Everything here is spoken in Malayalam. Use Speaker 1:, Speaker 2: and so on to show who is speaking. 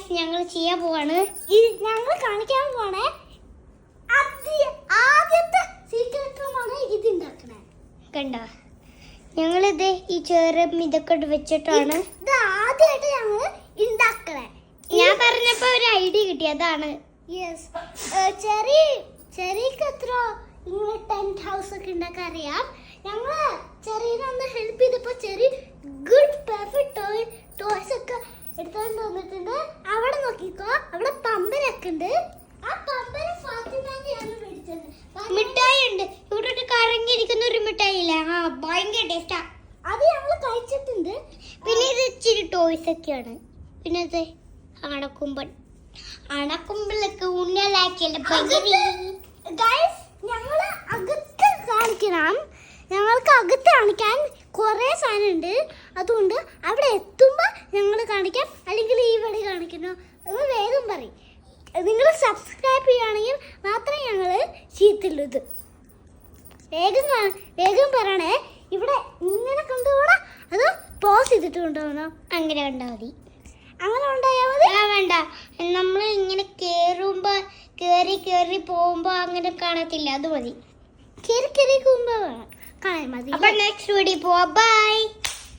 Speaker 1: ഗൈസ് ഞങ്ങൾ ചെയ്യാൻ പോവാണ്.
Speaker 2: ഞങ്ങൾ കാണിക്കാൻ പോണേ ആദ്യ- ആദ്യത്തെ സീക്രട്ട് റൂമാണ് ഇത് ഉണ്ടാക്കണേ
Speaker 1: കണ്ട? ഞങ്ങളിത് ഈ ചേറും ഇതൊക്കെ വെച്ചിട്ടാണ്.
Speaker 2: ഇത് ആദ്യമായിട്ട് ഞങ്ങൾ ഉണ്ടാക്കണേ
Speaker 1: ഞാൻ പറഞ്ഞപ്പോ ഒരു ഐഡിയ കിട്ടി അതാണ്.
Speaker 2: യെസ് ചെറി ചെറിക്ക് എത്ര നിങ്ങൾ ഹൗസ് ഒക്കെ ഉണ്ടാക്കാൻ അറിയാം. ഞങ്ങൾ ചെറിയനെ ഒന്ന് ഹെൽപ്പ് ചെയ്തപ്പോ ചെറിയ ഗുഡ് പെർഫെക്റ്റ് ടോയ് ടോയ്സ് ഒക്കെ എടുത്തോണ്ട് വന്നിട്ടുണ്ട് അവിടെ നോക്കിക്കോ അവിടെ പമ്പരൊക്കെ ഉണ്ട്. ആ പമ്പര ഫാത്തിമാനെയാണ് മേടിച്ചത്.
Speaker 1: മിഠായി ഉണ്ട് ഇവിടെ ഒരു കറങ്ങിയിരിക്കുന്ന ഒരു മിഠായി ഇല്ല ആ ഭയങ്കര ടേസ്റ്റാ
Speaker 2: അത് ഞങ്ങൾ കഴിച്ചിട്ടുണ്ട്.
Speaker 1: പിന്നെ ഇത് ഇച്ചിരി ടോയ്സ് ഒക്കെയാണ്. പിന്നെ ഇത് അണക്കുമ്പൻ അണക്കുമ്പലൊക്കെ ഉണ്ണലാക്കിയല്ല
Speaker 2: ഗൈസ് ഞങ്ങൾ അകത്ത് കാണിക്കണം. ഞങ്ങൾക്ക് അകത്ത് കാണിക്കാൻ കുറേ സാധനം ഉണ്ട് അതുകൊണ്ട് അവിടെ എത്തുമ്പോൾ ഞങ്ങൾ കാണിക്കാം. അല്ലെങ്കിൽ ഈ വഴി കാണിക്കുന്നു. അത് വേഗം പറയും. നിങ്ങൾ സബ്സ്ക്രൈബ് ചെയ്യുകയാണെങ്കിൽ മാത്രമേ ഞങ്ങൾ ചെയ്യത്തുള്ളൂ ഇത്. വേഗം വേഗം പറയണേ. ഇവിടെ ഇങ്ങനെ കൊണ്ടുപോകണം അത് പോസ് ചെയ്തിട്ട് കൊണ്ടുപോകണോ
Speaker 1: അങ്ങനെ കണ്ടാൽ മതി.
Speaker 2: അങ്ങനെ ഉണ്ടായാൽ മതി.
Speaker 1: ആ വേണ്ട. നമ്മൾ ഇങ്ങനെ കയറുമ്പോൾ കയറി കയറി പോകുമ്പോൾ അങ്ങനെ കാണത്തില്ല. അത് മതി.
Speaker 2: കയറി കയറി പോകുമ്പോൾ കാണാൻ മതി.
Speaker 1: അപ്പം നെക്സ്റ്റ് വീഡിയോ പോവാ. ബൈ